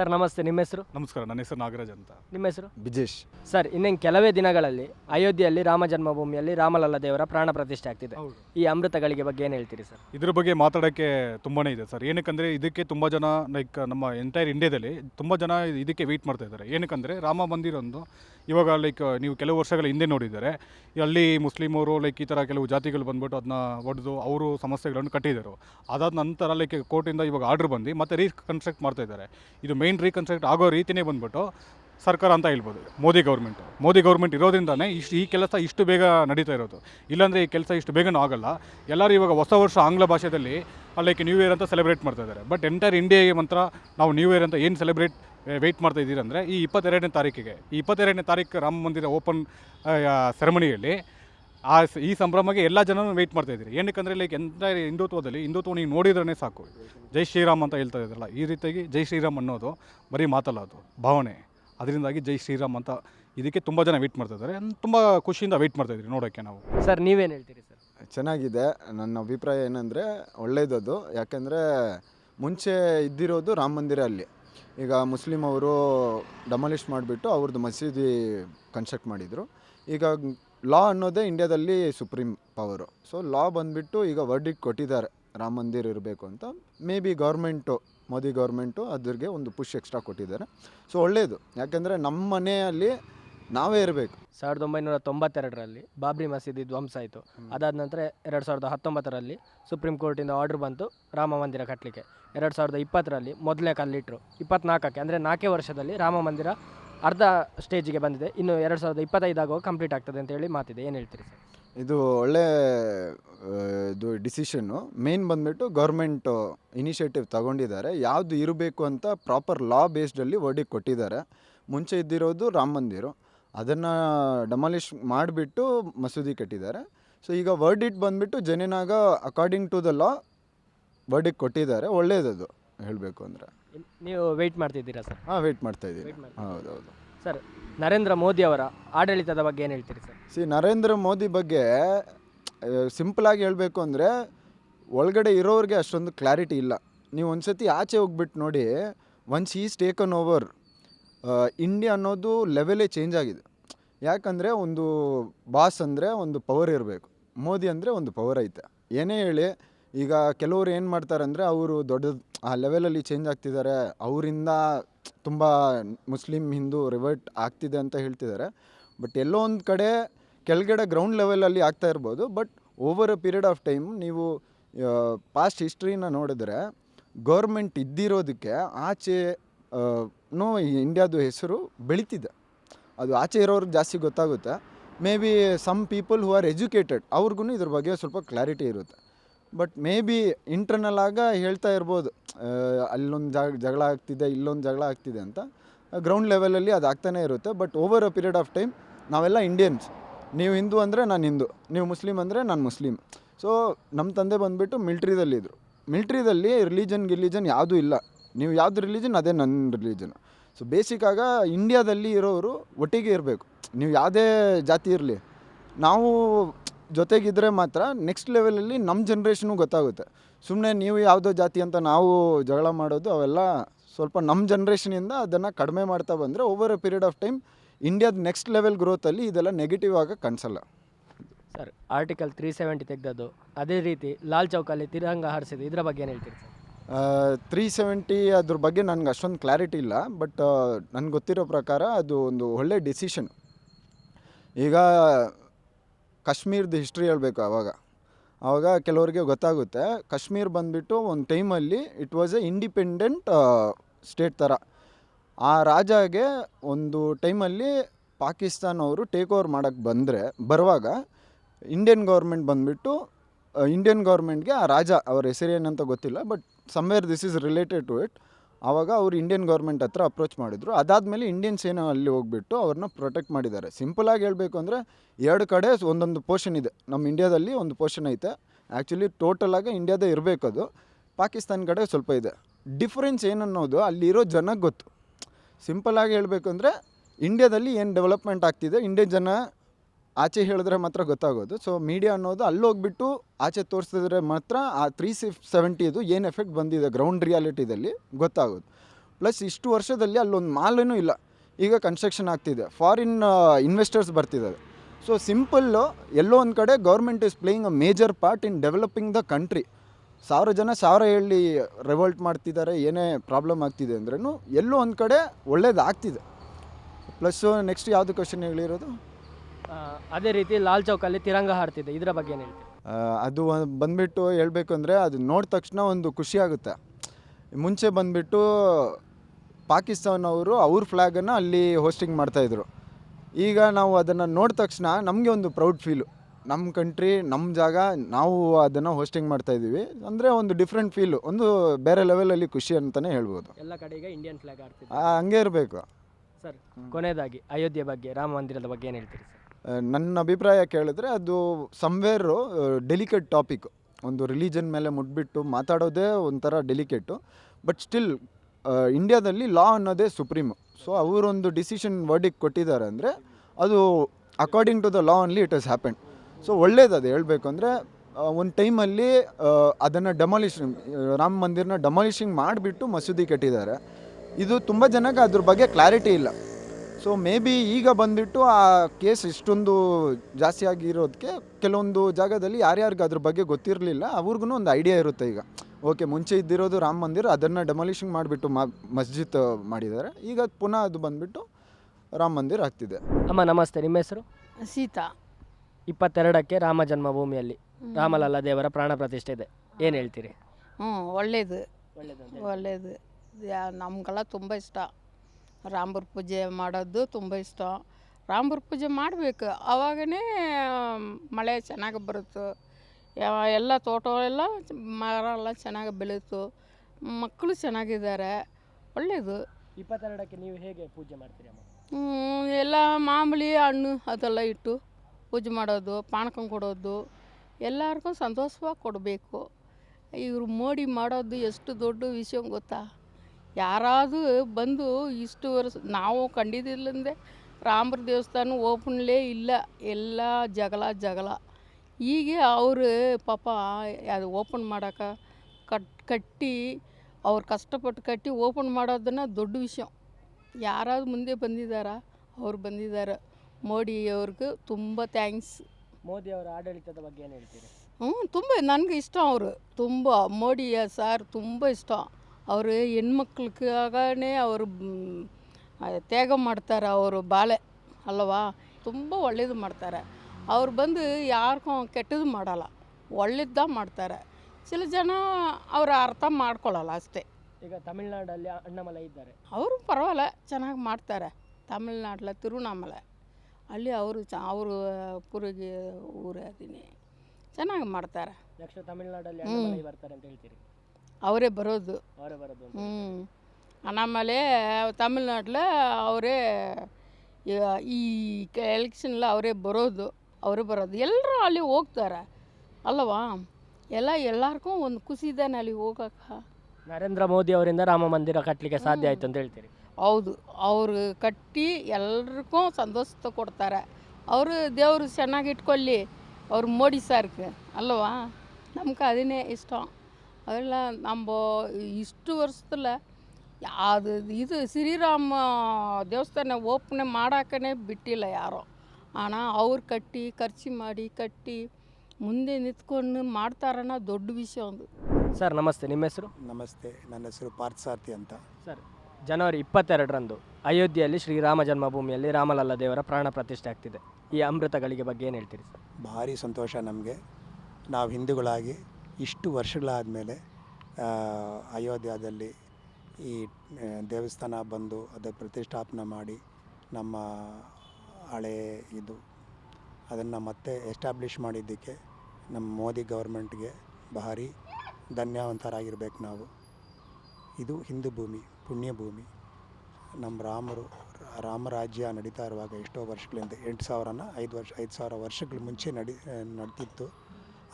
Sir ನಮಸ್ತೆ. ನಿಮ್ಮ ಹೆಸರು? ನಮಸ್ಕಾರ ನನ್ನ ಹೆಸರು ನಾಗರಾಜ್ ಅಂತ. ನಿಮ್ಮ ಹೆಸರು? ಬಿಜೇಶ್ ಸರ್ ಇನ್ನೇನು ಕೆಲವೇ ದಿನಗಳಲ್ಲಿ ಅಯೋಧ್ಯೆಯಲ್ಲಿ ರಾಮ ಜನ್ಮಭೂಮಿಯಲ್ಲಿ ರಾಮಲಲ್ಲ ದೇವರ ಪ್ರಾಣ ಪ್ರತಿಷ್ಠೆ ಆಗ್ತಿದೆ. ಹೌದು. ಈ ಅಮೃತಗಳಿಗೆ ಬಗ್ಗೆ ಏನು ಹೇಳ್ತೀರಿ ಸರ್? ಇದ್ರ ಬಗ್ಗೆ ಮಾತಾಡೋಕ್ಕೆ ತುಂಬಾ ಇದೆ ಸರ್. ಏನಕ್ಕಂದ್ರೆ ಇದಕ್ಕೆ ತುಂಬ ಜನ ಲೈಕ್ ನಮ್ಮ ಎಂಟೈರ್ ಇಂಡಿಯಾದಲ್ಲಿ ತುಂಬ ಜನ ಇದಕ್ಕೆ ವೆಯ್ಟ್ ಮಾಡ್ತಾ ಇದ್ದಾರೆ. ಏನಕ್ಕಂದ್ರೆ ರಾಮ ಮಂದಿರ ಒಂದು ಇವಾಗ ಲೈಕ್ ನೀವು ಕೆಲವು ವರ್ಷಗಳ ಹಿಂದೆ ನೋಡಿದರೆ ಅಲ್ಲಿ ಮುಸ್ಲಿಮರು ಲೈಕ್ ಈ ಥರ ಕೆಲವು ಜಾತಿಗಳು ಬಂದ್ಬಿಟ್ಟು ಅದನ್ನ ಒಡೆದು ಅವರು ಸಮಸ್ಯೆಗಳನ್ನು ಕಟ್ಟಿದರು ಅದಾದ ನಂತರ ಲೈಕ್ ಕೋರ್ಟಿಂದ ಇವಾಗ ಆರ್ಡ್ರ್ ಬಂದು ಮತ್ತೆ ರೀಕನ್ಸ್ಟ್ರಕ್ಟ್ ಮಾಡ್ತಾ ಇದ್ದಾರೆ. ಇದು ಮೇನ್ ರೀಕನ್ಸ್ಟ್ರಕ್ಟ್ ಆಗೋ ರೀತಿನೇ ಬಂದ್ಬಿಟ್ಟು ಸರ್ಕಾರ ಅಂತ ಹೇಳ್ಬೋದು ಮೋದಿ ಗೌರ್ಮೆಂಟು ಮೋದಿ ಗೌರ್ಮೆಂಟ್ ಇರೋದ್ರಿಂದನೇ ಇಷ್ಟು, ಈ ಕೆಲಸ ಇಷ್ಟು ಬೇಗ ನಡೀತಾ ಇರೋದು. ಇಲ್ಲಾಂದರೆ ಈ ಕೆಲಸ ಇಷ್ಟು ಬೇಗನೂ ಆಗಲ್ಲ. ಎಲ್ಲರೂ ಇವಾಗ ಹೊಸ ವರ್ಷ ಆಂಗ್ಲ ಭಾಷೆಯಲ್ಲಿ ಲೈಕ್ ನ್ಯೂ ಇಯರ್ ಅಂತ ಸೆಲೆಬ್ರೇಟ್ ಮಾಡ್ತಾ ಇದ್ದಾರೆ. ಬಟ್ ಎಂಟೈರ್ ಇಂಡಿಯಾಗೆ ಮಾತ್ರ ನಾವು ನ್ಯೂ ಇಯರ್ ಅಂತ ಏನು ಸೆಲೆಬ್ರೇಟ್ ವೆಯ್ಟ್ ಮಾಡ್ತಾ ಇದ್ದೀರಂದರೆ ಈ ಇಪ್ಪತ್ತೆರಡನೇ ತಾರೀಕಿಗೆ ಈ ಇಪ್ಪತ್ತೆರಡನೇ ತಾರೀಕು ರಾಮ ಮಂದಿರ ಓಪನ್ ಸೆರೆಮನಿಯಲ್ಲಿ ಆ ಸ- ಈ ಸಂಭ್ರಮಕ್ಕೆ ಎಲ್ಲ ಜನನೂ ವೆಯ್ಟ್ ಮಾಡ್ತಾ ಇದ್ದೀರಿ. ಏನಕ್ಕಂದರೆ ಲೈಕ್ ಎಂಥ ಹಿಂದುತ್ವದಲ್ಲಿ ಹಿಂದುತ್ವ ನೀವು ನೋಡಿದ್ರೇ ಸಾಕು. ಜೈ ಶ್ರೀರಾಮ್ ಅಂತ ಹೇಳ್ತಾ ಇದ್ರಲ್ಲ ಈ ರೀತಿಯಾಗಿ ಜೈ ಶ್ರೀರಾಮ್ ಅನ್ನೋದು ಬರೀ ಮಾತಲ್ಲ ಅದು ಭಾವನೆ. ಅದರಿಂದಾಗಿ ಜೈ ಶ್ರೀರಾಮ್ ಅಂತ ಇದಕ್ಕೆ ತುಂಬ ಜನ ವೆಯ್ಟ್ ಮಾಡ್ತಾ ಇದ್ದಾರೆ. ತುಂಬ ಖುಷಿಯಿಂದ ವೆಯ್ಟ್ ಮಾಡ್ತಾ ಇದ್ದೀರಿ ನೋಡೋಕ್ಕೆ ನಾವು. ಸರ್ ನೀವೇನು ಹೇಳ್ತೀರಿ ಸರ್? ಚೆನ್ನಾಗಿದೆ. ನನ್ನ ಅಭಿಪ್ರಾಯ ಏನಂದರೆ ಒಳ್ಳೆಯದದು ಯಾಕೆಂದರೆ ಮುಂಚೆ ಇದ್ದಿರೋದು ರಾಮ ಮಂದಿರ ಅಲ್ಲಿ. ಈಗ ಮುಸ್ಲಿಂ ಅವರು ಡಮಾಲಿಷ್ ಮಾಡಿಬಿಟ್ಟು ಅವ್ರದ್ದು ಮಸೀದಿ ಕನ್ಸ್ಟ್ರಕ್ಟ್ ಮಾಡಿದರು. ಈಗ ಲಾ ಅನ್ನೋದೇ ಇಂಡಿಯಾದಲ್ಲಿ ಸುಪ್ರೀಂ ಪವರು ಸೊ ಲಾ ಬಂದುಬಿಟ್ಟು ಈಗ ವರ್ಡಿಟ್ ಕೊಟ್ಟಿದ್ದಾರೆ. ರಾಮ ಮಂದಿರ್ ಇರಬೇಕು ಅಂತ. May be government Modi government ಅದ್ರಿಗೆ ಒಂದು ಪುಷ್ ಎಕ್ಸ್ಟ್ರಾ ಕೊಟ್ಟಿದ್ದಾರೆ. ಸೊ ಒಳ್ಳೆಯದು ಯಾಕೆಂದರೆ ನಮ್ಮ ಮನೆಯಲ್ಲಿ ನಾವೇ ಇರಬೇಕು. ಸಾವಿರದ ಒಂಬೈನೂರ ತೊಂಬತ್ತೆರಡರಲ್ಲಿ ಬಾಬ್ರಿ ಮಸೀದಿ ಧ್ವಂಸ ಆಯಿತು. ಅದಾದ ನಂತರ ಎರಡು ಸಾವಿರದ ಹತ್ತೊಂಬತ್ತರಲ್ಲಿ ಸುಪ್ರೀಂ ಕೋರ್ಟಿಂದ ಆರ್ಡರ್ ಬಂತು ರಾಮ ಮಂದಿರ ಕಟ್ಟಲಿಕ್ಕೆ ಎರಡು ಸಾವಿರದ ಇಪ್ಪತ್ತರಲ್ಲಿ ಮೊದಲನೇ ಕಲ್ಲಿಟ್ಟರು ಇಪ್ಪತ್ನಾಲ್ಕಕ್ಕೆ ಅಂದರೆ ನಾಲ್ಕೇ ವರ್ಷದಲ್ಲಿ ರಾಮ ಮಂದಿರ ಅರ್ಧ ಸ್ಟೇಜಿಗೆ ಬಂದಿದೆ. ಇನ್ನು ಎರಡು ಸಾವಿರದ ಇಪ್ಪತ್ತೈದಾಗುವಾಗ ಕಂಪ್ಲೀಟ್ ಆಗ್ತದೆ ಅಂತ ಹೇಳಿ ಮಾತಿದೆ. ಏನು ಹೇಳ್ತೀರಿ ಸರ್? ಇದು ಒಳ್ಳೆ ಇದು ಡಿಸಿಷನ್ನು. ಮೇನ್ ಬಂದ್ಬಿಟ್ಟು ಗೌರ್ಮೆಂಟು ಇನಿಷಿಯೇಟಿವ್ ತಗೊಂಡಿದ್ದಾರೆ. ಯಾವುದು ಇರಬೇಕು ಅಂತ ಪ್ರಾಪರ್ ಲಾ ಬೇಸ್ಡಲ್ಲಿ ವರ್ಡಿ ಕೊಟ್ಟಿದ್ದಾರೆ. ಮುಂಚೆ ಇದ್ದಿರೋದು ರಾಮ ಮಂದಿರ. ಅದನ್ನು ಡಮಾಲಿಷ್ ಮಾಡಿಬಿಟ್ಟು ಮಸೂದಿ ಕಟ್ಟಿದ್ದಾರೆ. ಸೊ ಈಗ ವರ್ಡ್ ಇಟ್ ಬಂದ್ಬಿಟ್ಟು ಜನಿನಾಗ ಅಕಾರ್ಡಿಂಗ್ ಟು ದ ಲಾ ವರ್ಡಿಗೆ ಕೊಟ್ಟಿದ್ದಾರೆ. ಒಳ್ಳೆಯದದು ಹೇಳಬೇಕು ಅಂದರೆ. ನೀವು ವೆಯ್ಟ್ ಮಾಡ್ತಿದ್ದೀರಾ ಸರ್? ಹಾಂ ವೆಯ್ಟ್ ಮಾಡ್ತಾ ಮಾಡಿ ಹೌದೌದು. ಸರ್ ನರೇಂದ್ರ ಮೋದಿ ಅವರ ಆಡಳಿತದ ಬಗ್ಗೆ ಏನು ಹೇಳ್ತೀರಿ ಸರ್? ಸಿ ನರೇಂದ್ರ ಮೋದಿ ಬಗ್ಗೆ ಸಿಂಪಲಾಗಿ ಹೇಳಬೇಕು ಅಂದರೆ ಒಳಗಡೆ ಇರೋರಿಗೆ ಅಷ್ಟೊಂದು ಕ್ಲಾರಿಟಿ ಇಲ್ಲ. ನೀವು ಒಂದು ಸತಿ ಆಚೆ ಹೋಗ್ಬಿಟ್ಟು ನೋಡಿ once is taken over India ಅನ್ನೋದು ಲೆವೆಲೇ ಚೇಂಜ್ ಆಗಿದೆ. ಯಾಕಂದರೆ ಒಂದು ಬಾಸ್ ಅಂದರೆ ಒಂದು ಪವರ್ ಇರಬೇಕು. ಮೋದಿ ಅಂದರೆ ಒಂದು ಪವರ್ ಐತೆ. ಏನೇ ಹೇಳಿ, ಈಗ ಕೆಲವರು ಏನು ಮಾಡ್ತಾರೆ ಅಂದರೆ ಅವರು ದೊಡ್ಡ ಆ ಲೆವೆಲಲ್ಲಿ ಚೇಂಜ್ ಆಗ್ತಿದ್ದಾರೆ. ಅವರಿಂದ ತುಂಬ ಮುಸ್ಲಿಂ ಹಿಂದೂ ರಿವರ್ಟ್ ಆಗ್ತಿದೆ ಅಂತ ಹೇಳ್ತಿದ್ದಾರೆ. ಬಟ್ ಎಲ್ಲೋ ಒಂದು ಕಡೆ ಕೆಳಗಡೆ ಗ್ರೌಂಡ್ ಲೆವೆಲಲ್ಲಿ ಆಗ್ತಾ ಇರ್ಬೋದು. But over a period of time ನೀವು ಪಾಸ್ಟ್ ಹಿಸ್ಟ್ರಿನ ನೋಡಿದ್ರೆ ಗೌರ್ಮೆಂಟ್ ಇದ್ದಿರೋದಕ್ಕೆ ಆಚೆ ನೋ ಇಂಡಿಯಾದು ಹೆಸರು ಬೆಳೀತಿದೆ. ಅದು ಆಚೆ ಇರೋರ್ಗೆ ಜಾಸ್ತಿ ಗೊತ್ತಾಗುತ್ತೆ. May be some people who are educated ಅವ್ರಿಗೂ ಇದ್ರ ಬಗ್ಗೆ ಸ್ವಲ್ಪ ಕ್ಲಾರಿಟಿ ಇರುತ್ತೆ. ಬಟ್ ಮೇ ಬಿ ಇಂಟರ್ನಲ್ ಆಗ ಹೇಳ್ತಾ ಇರ್ಬೋದು ಅಲ್ಲೊಂದು ಜಾಗ ಜಗಳ ಆಗ್ತಿದೆ, ಇಲ್ಲೊಂದು ಜಗಳ ಆಗ್ತಿದೆ ಅಂತ. ಗ್ರೌಂಡ್ ಲೆವೆಲಲ್ಲಿ ಅದು ಆಗ್ತಾನೆ ಇರುತ್ತೆ but over a period of time ನಾವೆಲ್ಲ ಇಂಡಿಯನ್ಸ್ ನೀವು ಹಿಂದೂ ಅಂದರೆ ನಾನು ಹಿಂದೂ, ನೀವು ಮುಸ್ಲಿಮ್ ಅಂದರೆ ನಾನು ಮುಸ್ಲಿಮ್ ಸೊ ನಮ್ಮ ತಂದೆ ಬಂದುಬಿಟ್ಟು ಮಿಲ್ಟ್ರಿದಲ್ಲಿದ್ದರು ಮಿಲ್ಟ್ರಿದಲ್ಲಿ ರಿಲಿಜನ್ ಗಿಲಿಜನ್ ಯಾವುದೂ ಇಲ್ಲ. ನೀವು ಯಾವ್ದು ರಿಲಿಜನ್ ಅದೇ ನನ್ನ ರಿಲಿಜನ್ ಸೊ ಬೇಸಿಕ್ಕಾಗ ಇಂಡಿಯಾದಲ್ಲಿ ಇರೋರು ಒಟ್ಟಿಗೆ ಇರಬೇಕು. ನೀವು ಯಾವುದೇ ಜಾತಿ ಇರಲಿ. ನಾವು ಜೊತೆಗಿದ್ರೆ ಮಾತ್ರ ನೆಕ್ಸ್ಟ್ ಲೆವೆಲಲ್ಲಿ ನಮ್ಮ ಜನ್ರೇಷನು ಗೊತ್ತಾಗುತ್ತೆ. ಸುಮ್ಮನೆ ನೀವು ಯಾವುದೋ ಜಾತಿ ಅಂತ ನಾವು ಜಗಳ ಮಾಡೋದು, ಅವೆಲ್ಲ ಸ್ವಲ್ಪ ನಮ್ಮ ಜನ್ರೇಷನಿಂದ ಅದನ್ನು ಕಡಿಮೆ ಮಾಡ್ತಾ ಬಂದರೆ over a period of time ಇಂಡಿಯಾದ ನೆಕ್ಸ್ಟ್ ಲೆವೆಲ್ ಗ್ರೋತಲ್ಲಿ ಇದೆಲ್ಲ ನೆಗೆಟಿವ್ ಆಗಿ ಕಾಣಿಸಲ್ಲ. ಸರ್ ಆರ್ಟಿಕಲ್ ತ್ರೀ ಸೆವೆಂಟಿ ತೆಗೆದದ್ದು. ಅದೇ ರೀತಿ ಲಾಲ್ ಚೌಕಲ್ಲಿ ತಿರಂಗ ಹಾರಿಸಿದ್ದು. ಇದರ ಬಗ್ಗೆ ಏನು ಹೇಳ್ತೀರಿ ಸರ್ ತ್ರೀ ಸೆವೆಂಟಿ ಅದ್ರ ಬಗ್ಗೆ ನನಗೆ ಅಷ್ಟೊಂದು ಕ್ಲಾರಿಟಿ ಇಲ್ಲ ಬಟ್ ನನಗೆ ಗೊತ್ತಿರೋ ಪ್ರಕಾರ ಅದು ಒಂದು ಒಳ್ಳೆ ಡಿಸಿಷನ್ ಈಗ ಕಾಶ್ಮೀರದ ಹಿಸ್ಟ್ರಿ ಹೇಳಬೇಕು ಆವಾಗ. ಆವಾಗ ಕೆಲವರಿಗೆ ಗೊತ್ತಾಗುತ್ತೆ. ಕಾಶ್ಮೀರ್ ಬಂದುಬಿಟ್ಟು ಒಂದು ಟೈಮಲ್ಲಿ it was a independent state ಥರ ಆ ರಾಜಾಗೆ ಒಂದು ಟೈಮಲ್ಲಿ ಪಾಕಿಸ್ತಾನ ಅವರು ಟೇಕ್ ಓವರ್ ಮಾಡೋಕ್ಕೆ ಬಂದರೆ, ಬರುವಾಗ ಇಂಡಿಯನ್ ಗೌರ್ಮೆಂಟ್ ಬಂದುಬಿಟ್ಟು ಇಂಡಿಯನ್ ಗೌರ್ಮೆಂಟ್ಗೆ ಆ ರಾಜ ಅವ್ರ ಹೆಸರು ಏನಂತ ಗೊತ್ತಿಲ್ಲ but somewhere this is related to it ಆವಾಗ ಅವರು ಇಂಡಿಯನ್ ಗೌರ್ಮೆಂಟ್ ಹತ್ರ ಅಪ್ರೋಚ್ ಮಾಡಿದ್ರು. ಅದಾದಮೇಲೆ ಇಂಡಿಯನ್ ಸೇನೆ ಅಲ್ಲಿ ಹೋಗ್ಬಿಟ್ಟು ಅವ್ರನ್ನ ಪ್ರೊಟೆಕ್ಟ್ ಮಾಡಿದ್ದಾರೆ. ಸಿಂಪಲಾಗಿ ಹೇಳಬೇಕು ಅಂದರೆ ಎರಡು ಕಡೆ ಒಂದೊಂದು ಪೋರ್ಷನ್ ಇದೆ. ನಮ್ಮ ಇಂಡಿಯಾದಲ್ಲಿ ಒಂದು ಪೋರ್ಷನ್ ಐತೆ. ಆ್ಯಕ್ಚುಲಿ ಟೋಟಲಾಗಿ ಇಂಡಿಯಾದೇ ಇರಬೇಕು ಅದು. ಪಾಕಿಸ್ತಾನ ಕಡೆ ಸ್ವಲ್ಪ ಇದೆ. ಡಿಫ್ರೆನ್ಸ್ ಏನನ್ನೋದು ಅಲ್ಲಿರೋ ಜನಕ್ಕೆ ಗೊತ್ತು. ಸಿಂಪಲಾಗಿ ಹೇಳಬೇಕು ಅಂದರೆ ಇಂಡಿಯಾದಲ್ಲಿ ಏನು ಡೆವಲಪ್ಮೆಂಟ್ ಆಗ್ತಿದೆ? ಇಂಡಿಯನ್ ಜನ ಆಚೆ ಹೇಳಿದ್ರೆ ಮಾತ್ರ ಗೊತ್ತಾಗೋದು. ಸೊ ಮೀಡಿಯಾ ಅನ್ನೋದು ಅಲ್ಲಿ ಹೋಗ್ಬಿಟ್ಟು ಆಚೆ ತೋರಿಸಿದ್ರೆ ಮಾತ್ರ ಆ ತ್ರೀ ಸಿಫ್ ಸೆವೆಂಟಿದು ಏನು ಎಫೆಕ್ಟ್ ಬಂದಿದೆ ಗ್ರೌಂಡ್ ರಿಯಾಲಿಟಿದಲ್ಲಿ ಗೊತ್ತಾಗೋದು. ಪ್ಲಸ್ ಇಷ್ಟು ವರ್ಷದಲ್ಲಿ ಅಲ್ಲೊಂದು ಮಾಲೇನೂ ಇಲ್ಲ. ಈಗ ಕನ್ಸ್ಟ್ರಕ್ಷನ್ ಆಗ್ತಿದೆ. ಫಾರಿನ್ ಇನ್ವೆಸ್ಟರ್ಸ್ ಬರ್ತಿದ್ದಾರೆ. ಸೊ ಸಿಂಪಲ್ಲು ಎಲ್ಲೋ ಒಂದು ಕಡೆ government is playing a major part in developing the country ಸಾವಿರ ಜನ ಸಾವಿರ ಹೇಳಿ ರೆವೋಲ್ಟ್ ಮಾಡ್ತಿದ್ದಾರೆ, ಏನೇ ಪ್ರಾಬ್ಲಮ್ ಆಗ್ತಿದೆ ಅಂದ್ರೂ ಎಲ್ಲೋ ಒಂದು ಕಡೆ ಒಳ್ಳೇದಾಗ್ತಿದೆ ಪ್ಲಸ್ಸು ನೆಕ್ಸ್ಟ್ ಯಾವುದು ಕ್ವಶನ್ ಹೇಳಿರೋದು? ಅದೇ ರೀತಿ ಲಾಲ್ ಚೌಕಲ್ಲಿ ತಿರಂಗ ಹಾಡ್ತಿದೆ. ಇದರ ಬಗ್ಗೆ ಏನು ಅದು ಬಂದ್ಬಿಟ್ಟು ಹೇಳಬೇಕು ಅಂದರೆ ಅದು ನೋಡಿದ ತಕ್ಷಣ ಒಂದು ಖುಷಿ ಆಗುತ್ತೆ. ಮುಂಚೆ ಬಂದ್ಬಿಟ್ಟು ಪಾಕಿಸ್ತಾನವರು ಅವ್ರ ಫ್ಲ್ಯಾಗನ್ನು ಅಲ್ಲಿ ಹೋಸ್ಟಿಂಗ್ ಮಾಡ್ತಾಯಿದ್ರು ಈಗ ನಾವು ಅದನ್ನು ನೋಡಿದ ತಕ್ಷಣ ನಮಗೆ ಒಂದು ಪ್ರೌಡ್ ಫೀಲು ನಮ್ಮ ಕಂಟ್ರಿ ನಮ್ಮ ಜಾಗ ನಾವು ಅದನ್ನು ಹೋಸ್ಟಿಂಗ್ ಮಾಡ್ತಾಯಿದ್ದೀವಿ ಅಂದರೆ ಒಂದು ಡಿಫ್ರೆಂಟ್ ಫೀಲು ಒಂದು ಬೇರೆ ಲೆವೆಲಲ್ಲಿ ಖುಷಿ ಅಂತಲೇ ಹೇಳ್ಬೋದು. ಎಲ್ಲ ಕಡೆಗೆ ಇಂಡಿಯನ್ ಆ, ಹಂಗೆ ಇರಬೇಕು. ಸರ್ ಕೊನೆಯದಾಗಿ ಅಯೋಧ್ಯೆ ಬಗ್ಗೆ ರಾಮ ಮಂದಿರದ ಬಗ್ಗೆ ಏನು ಹೇಳ್ತೀರಿ ಸರ್? ನನ್ನ ಅಭಿಪ್ರಾಯ ಕೇಳಿದ್ರೆ ಅದು ಸಮ್ವೇರು ಡೆಲಿಕೇಟ್ ಟಾಪಿಕ್ ಒಂದು ರಿಲಿಜನ್ ಮೇಲೆ ಮುಟ್ಬಿಟ್ಟು ಮಾತಾಡೋದೇ ಒಂಥರ ಡೆಲಿಕೇಟು ಬಟ್ ಸ್ಟಿಲ್ ಇಂಡಿಯಾದಲ್ಲಿ ಲಾ ಅನ್ನೋದೇ ಸುಪ್ರೀಮು ಸೊ ಅವರೊಂದು ಡಿಸಿಷನ್ ವರ್ಡಿಗೆ ಕೊಟ್ಟಿದ್ದಾರೆ ಅಂದರೆ ಅದು according to the law only it is happen so ಒಳ್ಳೇದು ಅದು ಹೇಳಬೇಕು ಅಂದರೆ ಒಂದು ಟೈಮಲ್ಲಿ ಅದನ್ನು ಡೆಮಾಲಿಷಿಂಗ್ ರಾಮ ಮಂದಿರನ ಡೆಮಾಲಿಷಿಂಗ್ ಮಾಡಿಬಿಟ್ಟು ಮಸೂದಿ ಕಟ್ಟಿದ್ದಾರೆ. ಇದು ತುಂಬ ಜನಕ್ಕೆ ಅದ್ರ ಬಗ್ಗೆ ಕ್ಲಾರಿಟಿ ಇಲ್ಲ. ಸೊ ಮೇ ಬಿ ಈಗ ಬಂದ್ಬಿಟ್ಟು ಆ ಕೇಸ್ ಇಷ್ಟೊಂದು ಜಾಸ್ತಿ ಆಗಿರೋದಕ್ಕೆ ಕೆಲವೊಂದು ಜಾಗದಲ್ಲಿ ಯಾರ್ಯಾರಿಗೆ ಅದ್ರ ಬಗ್ಗೆ ಗೊತ್ತಿರಲಿಲ್ಲ ಅವ್ರಿಗೂ ಒಂದು ಐಡಿಯಾ ಇರುತ್ತೆ ಈಗ. ಓಕೆ ಮುಂಚೆ ಇದ್ದಿರೋದು ರಾಮ ಮಂದಿರ ಅದನ್ನು ಡೆಮಾಲಿಷಿಂಗ್ ಮಾಡಿಬಿಟ್ಟು ಮಾ ಮಸ್ಜಿದ್ ಮಾಡಿದ್ದಾರೆ. ಈಗ ಪುನಃ ಅದು ಬಂದುಬಿಟ್ಟು ರಾಮ ಮಂದಿರ ಆಗ್ತಿದೆ. ಅಮ್ಮ ನಮಸ್ತೆ. ನಿಮ್ಮ ಹೆಸರು? ಸೀತಾ. ಇಪ್ಪತ್ತೆರಡಕ್ಕೆ ರಾಮ ಜನ್ಮಭೂಮಿಯಲ್ಲಿ. ರಾಮಲಲ್ಲ ದೇವರ ಪ್ರಾಣ ಪ್ರತಿಷ್ಠೆ ಇದೆ. ಏನು ಹೇಳ್ತೀರಿ? ಹ್ಞೂ ಒಳ್ಳೇದು. ಒಳ್ಳೇದು ಒಳ್ಳೇದು. ಯಾ ನಮಗೆಲ್ಲ ತುಂಬ ಇಷ್ಟ. ರಾಮರ ಪೂಜೆ ಮಾಡೋದು ತುಂಬ ಇಷ್ಟ. ರಾಮರ ಪೂಜೆ ಮಾಡಬೇಕು. ಆವಾಗನೇ ಮಳೆ ಚೆನ್ನಾಗಿ ಬರುತ್ತೆ. ಎಲ್ಲ ತೋಟಗಳೆಲ್ಲ ಎಲ್ಲ ಮರ ಎಲ್ಲ ಚೆನ್ನಾಗಿ ಬೆಳೀತು ಮಕ್ಕಳು ಚೆನ್ನಾಗಿದ್ದಾರೆ. ಒಳ್ಳೆಯದು ಇಪ್ಪತ್ತೆರಡಕ್ಕೆ ನೀವು ಹೇಗೆ ಪೂಜೆ ಮಾಡ್ತೀರಿ ಅಮ್ಮ? ಎಲ್ಲ ಮಾಮೂಲಿ ಹಣ್ಣು ಅದೆಲ್ಲ ಇಟ್ಟು ಪೂಜೆ ಮಾಡೋದು ಪಾನಕ ಕೊಡೋದು. ಎಲ್ಲರಿಗೂ ಸಂತೋಷವಾಗಿ ಕೊಡಬೇಕು. ಇವರು ಮೋಡಿ ಮಾಡೋದು ಎಷ್ಟು ದೊಡ್ಡ ವಿಷಯ ಗೊತ್ತಾ? ಯಾರಾದರೂ ಬಂದು ಇಷ್ಟು ವರ್ಷ ನಾವು ಕಂಡಿದ್ದಿಲ್ಲಂದೆ ರಾಮರ ದೇವಸ್ಥಾನ ಓಪನ್ಲೇ ಇಲ್ಲ ಎಲ್ಲ ಜಗಳ ಜಗಳ. ಈಗ ಅವರು ಪಾಪ ಅದು ಓಪನ್ ಮಾಡೋಕೆ ಕಟ್ ಕಟ್ಟಿ ಅವ್ರು ಕಷ್ಟಪಟ್ಟು ಕಟ್ಟಿ ಓಪನ್ ಮಾಡೋದನ್ನು ದೊಡ್ಡ ವಿಷಯ. ಯಾರಾದ್ರು ಮುಂದೆ ಬಂದಿದ್ದಾರಾ? ಅವ್ರು ಬಂದಿದ್ದಾರೆ. ಮೋದಿಯವ್ರಿಗೆ ತುಂಬ ಥ್ಯಾಂಕ್ಸ್ ಮೋದಿ ಅವರ ಆಡಳಿತದ ಬಗ್ಗೆ ಏನು ಹೇಳ್ತೀರಿ? ಹ್ಞೂ ತುಂಬ ನನಗೆ ಇಷ್ಟ ಅವರು. ತುಂಬ ಮೋದಿಯ ಸಾರ್ ತುಂಬ ಇಷ್ಟ. ಅವರು ಹೆಣ್ಮಕ್ಳಿಗಾಗನೇ ಅವರು ತ್ಯಾಗ ಮಾಡ್ತಾರೆ ಅವರು ಬಾಳೆ ಅಲ್ಲವಾ ತುಂಬ ಒಳ್ಳೇದು ಮಾಡ್ತಾರೆ. ಅವ್ರು ಬಂದು ಯಾರಿಗೂ ಕೆಟ್ಟದ್ದು ಮಾಡಲ್ಲ ಒಳ್ಳೇದ ಮಾಡ್ತಾರೆ. ಚಿಲ ಜನ ಅವ್ರು ಅರ್ಥ ಮಾಡ್ಕೊಳ್ಳಲ್ಲ ಅಷ್ಟೇ. ಈಗ ತಮಿಳ್ನಾಡಲ್ಲಿ ಅಣ್ಣಾಮಲೈ ಇದ್ದಾರೆ. ಅವರು ಪರವಾಗಿಲ್ಲ ಚೆನ್ನಾಗಿ ಮಾಡ್ತಾರೆ. ತಮಿಳ್ನಾಡಲ್ಲ ತಿರುವಣ್ಣಾಮಲೆ ಅಲ್ಲಿ ಅವರು ಚ ಅವರು ಪುರುಗಿ ಊರ ಅದೀನಿ ಚೆನ್ನಾಗಿ ಮಾಡ್ತಾರೆ. ನೆಕ್ಸ್ಟ್ ತಮಿಳುನಾಡಲ್ಲಿ ಬರ್ತಾರೆ ಅಂತ ಹೇಳ್ತೀರಿ? ಅವರೇ ಬರೋದು. ಹ್ಞೂ ಅಣ್ಣಾಮಲೆ ತಮಿಳ್ನಾಡಲ್ಲ ಅವರೇ ಈ ಎಲೆಕ್ಷನ್ಲ ಅವರೇ ಬರೋದು ಅವರೇ ಬರೋದು. ಎಲ್ಲರೂ ಅಲ್ಲಿ ಹೋಗ್ತಾರೆ. ಅಲ್ಲವಾ? ಎಲ್ಲ ಎಲ್ಲರಿಗೂ ಒಂದು ಖುಷಿ ಇದ್ದಾನೆ ಅಲ್ಲಿ ಹೋಗಕ್ಕೆ. ನರೇಂದ್ರ ಮೋದಿ ಅವರಿಂದ ರಾಮ ಮಂದಿರ ಕಟ್ಟಲಿಕ್ಕೆ ಸಾಧ್ಯ ಆಯ್ತು ಅಂತ ಹೇಳ್ತೀರಿ. ಹೌದು. ಅವರು ಕಟ್ಟಿ ಎಲ್ರಿಗೂ ಸಂತೋಷ ಕೊಡ್ತಾರೆ. ಅವರು ದೇವರು ಚೆನ್ನಾಗಿ ಇಟ್ಕೊಳ್ಳಿ. ಅವ್ರು ಮೋಡಿ ಸಾರ್ಗೆ. ಅಲ್ವಾ ನಮ್ಗೆ ಅದನ್ನೇ ಇಷ್ಟ. ಅವೆಲ್ಲ ನಮ್ಮ ಇಷ್ಟು ವರ್ಷದಲ್ಲ ಅದು ಇದು ಶ್ರೀರಾಮ ದೇವಸ್ಥಾನ ಓಪನೆ ಮಾಡೋಕ್ಕೇ ಬಿಟ್ಟಿಲ್ಲ ಯಾರೋ. ಹಣ ಅವ್ರು ಕಟ್ಟಿ ಖರ್ಚು ಮಾಡಿ ಕಟ್ಟಿ ಮುಂದೆ ನಿಂತ್ಕೊಂಡು ಮಾಡ್ತಾರನ ದೊಡ್ಡ ವಿಷಯ ಒಂದು. ಸರ್ ನಮಸ್ತೆ. ನಿಮ್ಮ ಹೆಸರು? ನಮಸ್ತೆ. ನನ್ನ ಹೆಸರು ಪಾರ್ಥಸಾರ್ಥಿ ಅಂತ. ಸರ್ ಜನವರಿ ಇಪ್ಪತ್ತೆರಡರಂದು ಅಯೋಧ್ಯೆಯಲ್ಲಿ ಶ್ರೀರಾಮ ಜನ್ಮಭೂಮಿಯಲ್ಲಿ ರಾಮಲಲ್ಲ ದೇವರ ಪ್ರಾಣ ಪ್ರತಿಷ್ಠೆ ಆಗ್ತಿದೆ. ಈ ಅಮೃತಗಳಿಗೆ ಬಗ್ಗೆ ಏನು ಹೇಳ್ತೀರಿ ಸರ್? ಭಾರಿ ಸಂತೋಷ ನಮಗೆ. ನಾವು ಹಿಂದೂಗಳಾಗಿ ಇಷ್ಟು ವರ್ಷಗಳಾದಮೇಲೆ ಅಯೋಧ್ಯದಲ್ಲಿ ಈ ದೇವಸ್ಥಾನ ಬಂದು ಅದಕ್ಕೆ ಪ್ರತಿಷ್ಠಾಪನೆ ಮಾಡಿ ನಮ್ಮ ಹಳೆ ಇದು ಅದನ್ನು ಮತ್ತೆ ಎಸ್ಟಾಬ್ಲಿಷ್ ಮಾಡಿದ್ದಕ್ಕೆ ನಮ್ಮ ಮೋದಿ ಗೌರ್ಮೆಂಟ್ಗೆ ಭಾರಿ ಧನ್ಯವಂತರಾಗಿರ್ಬೇಕು ನಾವು. ಇದು ಹಿಂದೂ ಭೂಮಿ, ಪುಣ್ಯ ಭೂಮಿ. ನಮ್ಮ ರಾಮರು ರಾಮರಾಜ್ಯ ನಡೀತಾ ಇರುವಾಗ ಎಷ್ಟೋ ವರ್ಷಗಳಿಂದ ಎಂಟು ಸಾವಿರನ ಐದು ವರ್ಷ, ಐದು ಸಾವಿರ ವರ್ಷಗಳ ಮುಂಚೆ ನಡಿ ನಡೀತಿತ್ತು.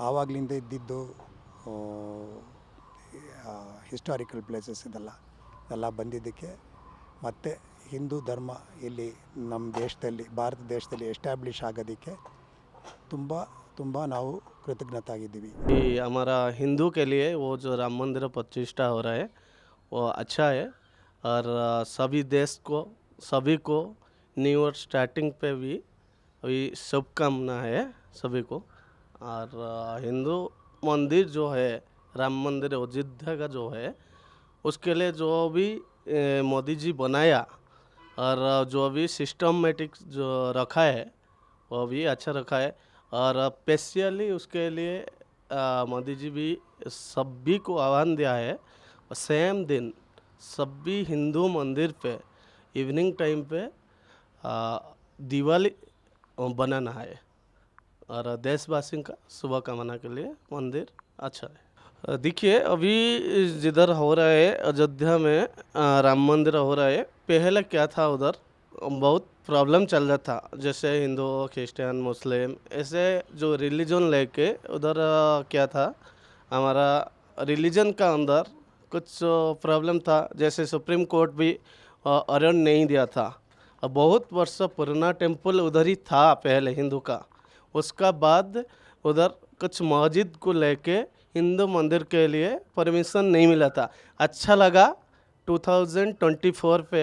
ಆವಾಗಲಿಂದ ಇದ್ದಿದ್ದು ಹಿಸ್ಟಾರಿಕಲ್ ಪ್ಲೇಸಸ್ ಇದೆಲ್ಲ ಎಲ್ಲ ಬಂದಿದ್ದಕ್ಕೆ ಮತ್ತು ಹಿಂದೂ ಧರ್ಮ ಇಲ್ಲಿ ನಮ್ಮ ದೇಶದಲ್ಲಿ ಭಾರತ ದೇಶದಲ್ಲಿ ಎಸ್ಟಾಬ್ಲಿಷ್ ಆಗೋದಕ್ಕೆ ತುಂಬ ತುಂಬ ನಾವು ಕೃತಜ್ಞತಾಗಿದ್ದೀವಿ कि हमारा हिंदू के लिए वो जो राम मंदिर प्रतिष्ठा हो रहा है वो अच्छा है और अ, सभी देश को सभी को न्यू ईयर स्टार्टिंग पे भी अभी शुभकामना है सभी को और अ, हिंदू मंदिर जो है, राम मंदिर अयोध्या का जो है, उसके लिए जो भी मोदी जी बनाया और जो भी सिस्टमेटिक जो रखा है, वो भी अच्छा रखा है और स्पेशली उसके लिए मोदी जी भी सभी को आह्वान दिया है। सेम दिन सभी हिंदू मंदिर पे इवनिंग टाइम पे दिवाली बनाना है। और देशवासियों का शुभकामना के लिए मंदिर अच्छा है। देखिए, अभी जिधर हो रहा है, अयोध्या में राम मंदिर हो रहा है, पहले क्या था उधर? बहुत प्रॉब्लम चल रहा था, जैसे हिंदू क्रिश्चियन मुस्लिम, ऐसे जो रिलीजन लेके उधर क्या था? हमारा रिलीजन का अंदर कुछ प्रॉब्लम था, जैसे सुप्रीम कोर्ट भी अरण नहीं दिया था। बहुत वर्ष पुराना टेंपल उधर ही था, पहले हिंदू का। उसका बाद उधर कुछ मस्जिद को लेके हिंदू मंदिर के लिए परमिशन नहीं मिला था। अच्छा लगा 2024 पे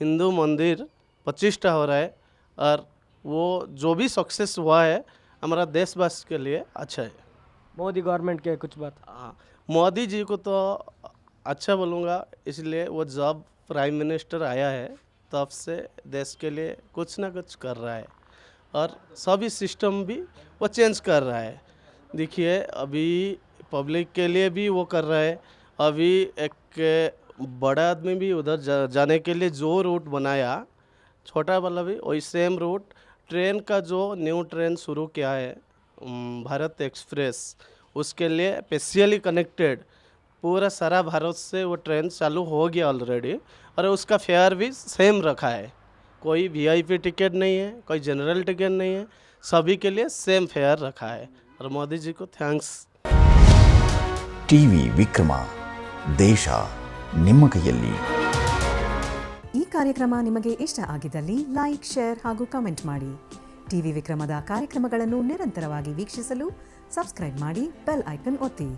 हिंदू मंदिर प्रतिष्ठा हो रहा है और वो जो भी सक्सेस हुआ है हमारा देशवासी के लिए अच्छा है। मोदी गवर्नमेंट के कुछ बात। हाँ मोदी जी को तो अच्छा बोलूँगा इसलिए वो जब प्राइम मिनिस्टर आया है तब से देश के लिए कुछ ना कुछ कर रहा है। और सभी सिस्टम भी वो चेंज कर रहा है। देखिए अभी पब्लिक के लिए भी वो कर रहा है। अभी एक बड़ा आदमी भी उधर जा, जाने के लिए जो रूट बनाया छोटा वाला भी वही सेम रूट ट्रेन का जो न्यू ट्रेन शुरू किया है भारत एक्सप्रेस उसके लिए स्पेशली कनेक्टेड पूरा सारा भारत से वो ट्रेन चालू हो गया ऑलरेडी और उसका फेयर भी सेम रखा है। कोई वीआईपी टिकट नहीं है कोई जनरल टिकट नहीं है सभी के लिए सेम फेयर रखा है और मोदी जी को थैंक्स ಟಿವಿ ವಿಕ್ರಮ ದೇಶ ನಿಮ್ಮ ಕೈಯಲ್ಲಿ ಈ ಕಾರ್ಯಕ್ರಮ ನಿಮಗೆ ಇಷ್ಟ ಆಗಿದ್ದಲ್ಲಿ ಲೈಕ್ ಶೇರ್ ಹಾಗೂ ಕಮೆಂಟ್ ಮಾಡಿ ಟಿವಿ ವಿಕ್ರಮದ ಕಾರ್ಯಕ್ರಮಗಳನ್ನು ನಿರಂತರವಾಗಿ ವೀಕ್ಷಿಸಲು ಸಬ್ಸ್ಕ್ರೈಬ್ ಮಾಡಿ ಬೆಲ್ ಐಕನ್ ಒತ್ತಿ